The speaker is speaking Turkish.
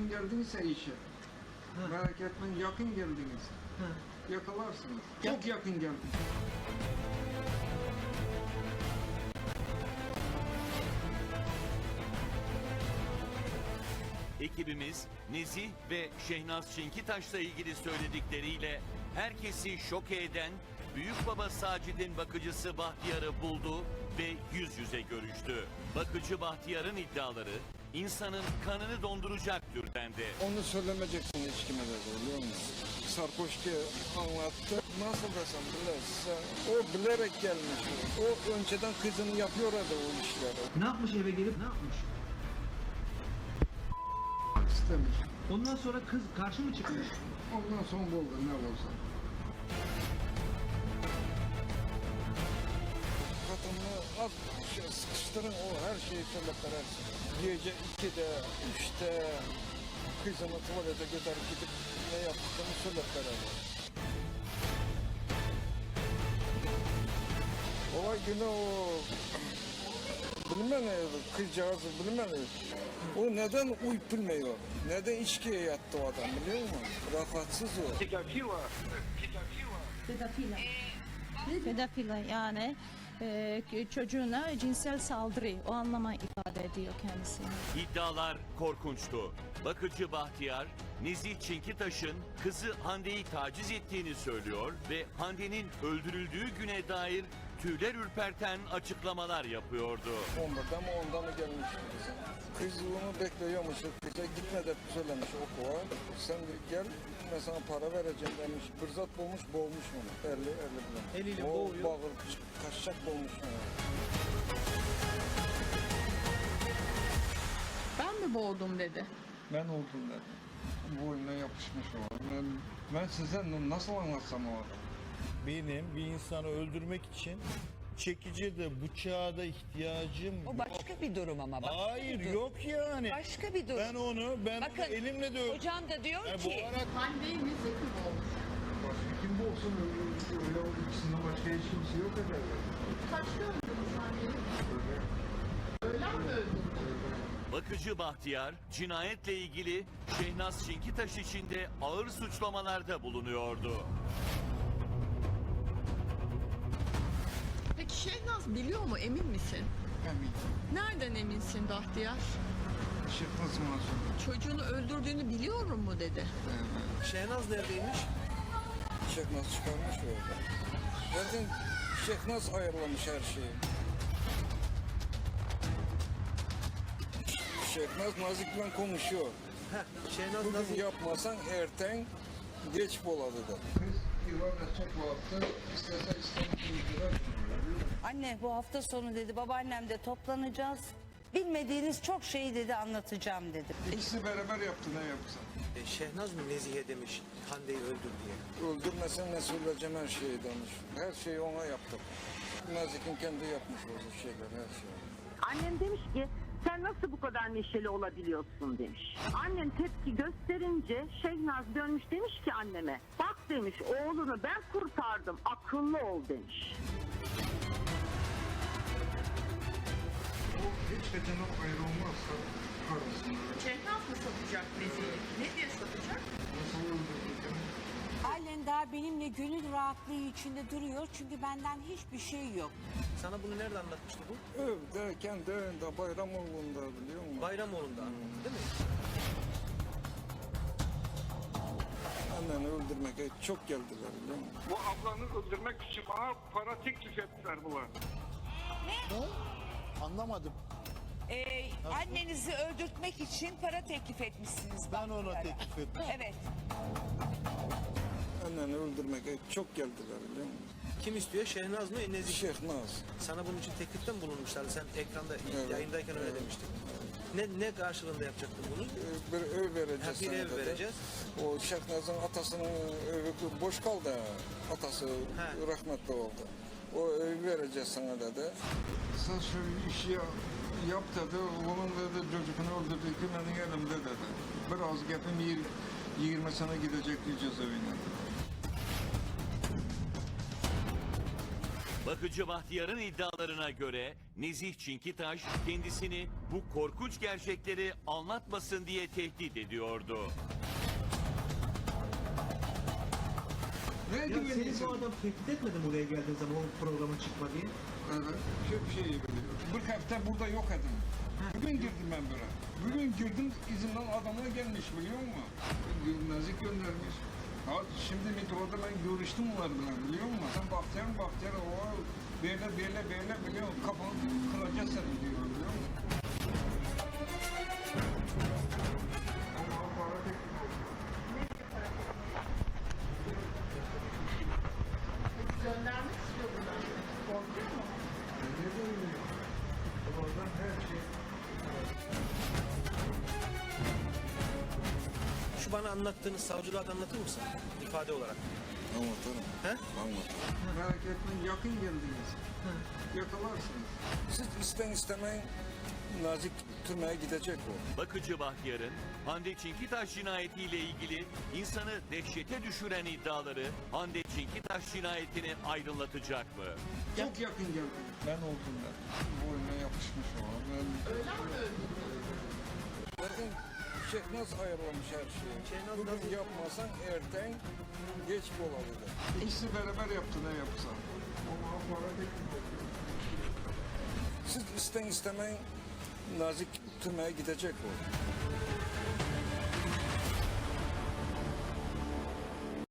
yakın geldinse işe, Ha. merak etmeyin yakın geldiniz. Ha. Yakalarsınız. Ya- Çok yakın geldiniz. Ekibimiz Nezih ve Şehnaz Çinkitaş'la ilgili söyledikleriyle herkesi şoke eden Büyük Baba Sacid'in bakıcısı Bahtiyar'ı buldu ve yüz yüze görüştü. Bakıcı Bahtiyar'ın iddiaları insanın kanını donduracak türdendi. Onu söylemeyeceksin hiç kime de biliyor musun? Sarkoşki anlattı. Nasıl desem bilirse o bilerek gelmiş. O önceden kızını yapıyor da o işleri. Ne yapmış eve gelip ne yapmış? İstemiş. Ondan sonra kız karşı mı çıkmış? Ondan sonra buldu ne olursa. Az şey sıkıştırın o her şeyi söylep verersin. Gece 2'de, 3'te kızını tuvalete götürüp gidip ne yaptığını söylep vererler. Olay günü o bilmem ne kızcağızı bilmem ne. O neden uyup bilmiyor? Neden içkiye yattı o adam biliyor musun? Rahatsız o. Pedofila. Pedofila yani e, çocuğuna cinsel saldırı o anlama ifade ediyor kendisi. İddialar korkunçtu. Bakıcı Bahtiyar, Nezih Çinkitaş'ın kızı Hande'yi taciz ettiğini söylüyor ve Hande'nin öldürüldüğü güne dair tüyler ürperten açıklamalar yapıyordu. 11'de mi 10'da mı gelmiş bize? Kız onu bekliyormuş. Kıza gitme de söylemiş okula. Sen gel ben sana para vereceğim demiş. Fırsat bulmuş boğmuş onu. 50 50 bilen. Eliyle o boğuyor. Bağır, kaçacak boğmuş onu. Ben mi boğdum dedi. Ben oldum dedim. Boynuna yapışmış o. Ben, ben size nasıl anlatsam o adamı? Benim bir insanı öldürmek için çekici de bıçağa da ihtiyacım O yok. başka bir durum ama. Başka Hayır bir durum. yok yani. Başka bir durum. Ben onu ben Bakın, onu elimle de. Hocam da diyor Yani ki boğarak mi boğmuş? Başka kim olsun öyle, öyle o ikisinden başka hiç kimse yok ederler. Kaçta öldürmüş Hande'yi? Öğlen mi öldürdü? Bakıcı Bahtiyar, cinayetle ilgili Şehnaz Çinkitaş için de ağır suçlamalarda bulunuyordu. Şehnaz biliyor mu emin misin? Emin. Nereden eminsin Bahtiyar? Şıkmaz masum. Çocuğunu öldürdüğünü biliyorum mu dedi. Şehnaz neredeymiş? Şeknaz çıkarmış orada. Zaten Şeknaz ayarlamış her şeyi. Şeknaz nazikle konuşuyor. Heh, Şehnaz Bugün nasıl? yapmasan erten geç boladı da. Kız İvan'a çok baktı. İstese istemediğini Anne bu hafta sonu dedi babaannem de toplanacağız. Bilmediğiniz çok şeyi dedi anlatacağım dedi. İkisi beraber yaptı ne yapsa. E, Şehnaz mı Nezih'e demiş Hande'yi öldür diye. Öldürmesen ne söyleyeceğim her şeyi demiş. Her şeyi ona yaptık. Nazik'in kendi yapmış olduğu şeyler her şeyi. Annem demiş ki sen nasıl bu kadar neşeli olabiliyorsun demiş. Annem tepki gösterince Şehnaz dönmüş demiş ki anneme bak demiş oğlunu ben kurtardım akıllı ol demiş. O hiç gecenin ayrılmazsa karısını Şehnaz mı satacak Nezih'i? Ne diye satacak? nasıl? Halen daha benimle gönül rahatlığı içinde duruyor çünkü benden hiçbir şey yok. Sana bunu nerede anlatmıştı bu? Evde kendi evinde bayram olduğunda biliyor musun? Bayramoğlu'nda anlattı değil mi? Anneni öldürmeye çok geldiler biliyor musun? Bu ablanı öldürmek için bana para teklif ettiler bunlar. Anlamadım. e, annenizi öldürtmek için para teklif etmişsiniz. Ben ona Bahtiyar'a. teklif ettim. Evet. Anneni öldürmeye çok geldiler biliyor musun? Kim istiyor? Şehnaz mı Nezih? Şehnaz. Sana bunun için teklifte mi bulunmuşlardı? Sen ekranda Evet. yayındayken öyle demiştin. Ne ne karşılığında yapacaktın bunu? Ee, Bir ev vereceğiz Ha, bir sana ev dedi. vereceğiz. O Şehnaz'ın atasının evi boş kaldı. Atası He. rahmetli oldu. O evi vereceğiz sana dedi. Sen şu işi yap dedi. Onun dedi çocukunu öldürdü ki benim elimde dedi. Biraz gepim yir- 20 sene gidecek cezaevine. Bakıcı Bahtiyar'ın iddialarına göre Nezih Çinkitaş kendisini bu korkunç gerçekleri anlatmasın diye tehdit ediyordu. Ne Ya seni güveniyorsun? bu adam tehdit etmedi mi buraya geldiğin zaman o programa çıkma diye? Evet, çok şey biliyor. Bir hafta burada yok edim. Bugün girdim ben buraya. Bugün girdim izinden adamlar gelmiş biliyor musun? Nazik göndermiş. Ha, şimdi metroda ben görüştüm onlarla biliyor musun? Sen Bahtiyar Bahtiyar o böyle böyle böyle biliyor musun? Kafanı kıracağız seni diyor biliyor musun? Şu bana anlattığınız savcılığa da anlatır mısın? İfade olarak. Anlatırım. He? Anlatırım. Merak etmeyin yakın geldiniz. Yakalarsınız. Siz isten istemeyin nazik türmeye gidecek o. Bakıcı Bahtiyar'ın Hande Çinkitaş cinayetiyle ilgili insanı dehşete düşüren iddiaları Hande Çinkitaş cinayetini aydınlatacak mı? Çok yakın geldim. Ben oldum ben. Boynuna yapışmış o. Ben... Öyle mi Zaten Şehnaz ayarlamış her şeyi. Bugün yapmasan erten geç olabilir. İkisi beraber yaptı ne yapsa. Ama para teklif ediyor. Siz isten istemeyin nazik türmeye gidecek o.